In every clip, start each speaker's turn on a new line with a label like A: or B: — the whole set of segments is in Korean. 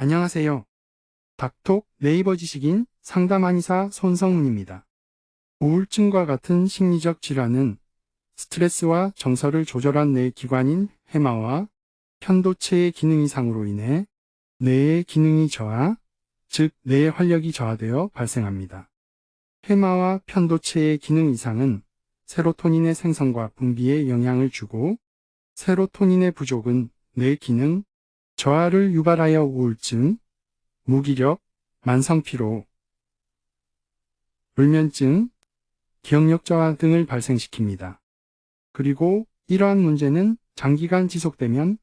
A: 안녕하세요. 닥톡 네이버 지식인 상담 한의사 손성문입니다. 우울증과 같은 심리적 질환은 스트레스와 정서를 조절한 뇌 기관인 해마와 편도체의 기능 이상으로 인해 뇌의 기능이 저하, 즉 뇌의 활력이 저하되어 발생합니다. 해마와 편도체의 기능 이상은 세로토닌의 생성과 분비에 영향을 주고 세로토닌의 부족은 뇌 기능 저하를 유발하여 우울증, 무기력, 만성피로, 불면증, 기억력 저하 등을 발생시킵니다. 그리고 이러한 문제는 장기간 지속되면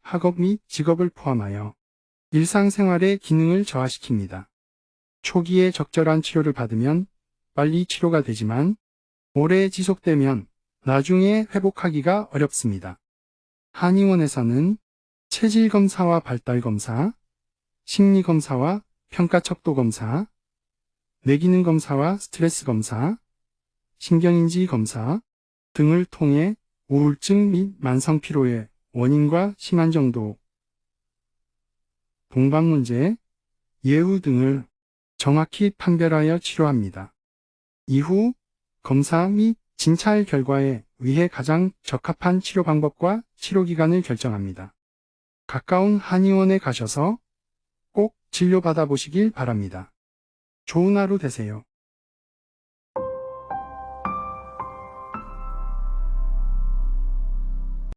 A: 학업 및 직업을 포함하여 일상생활의 기능을 저하시킵니다. 초기에 적절한 치료를 받으면 빨리 치료가 되지만 오래 지속되면 나중에 회복하기가 어렵습니다. 한의원에서는 체질 검사와 발달 검사, 심리 검사와 평가 척도 검사, 뇌기능 검사와 스트레스 검사, 신경인지 검사 등을 통해 우울증 및 만성 피로의 원인과 심한 정도, 동반 문제, 예후 등을 정확히 판별하여 치료합니다. 이후 검사 및 진찰 결과에 의해 가장 적합한 치료 방법과 치료 기간을 결정합니다. 가까운 한의원에 가셔서 꼭 진료받아 보시길 바랍니다. 좋은 하루 되세요.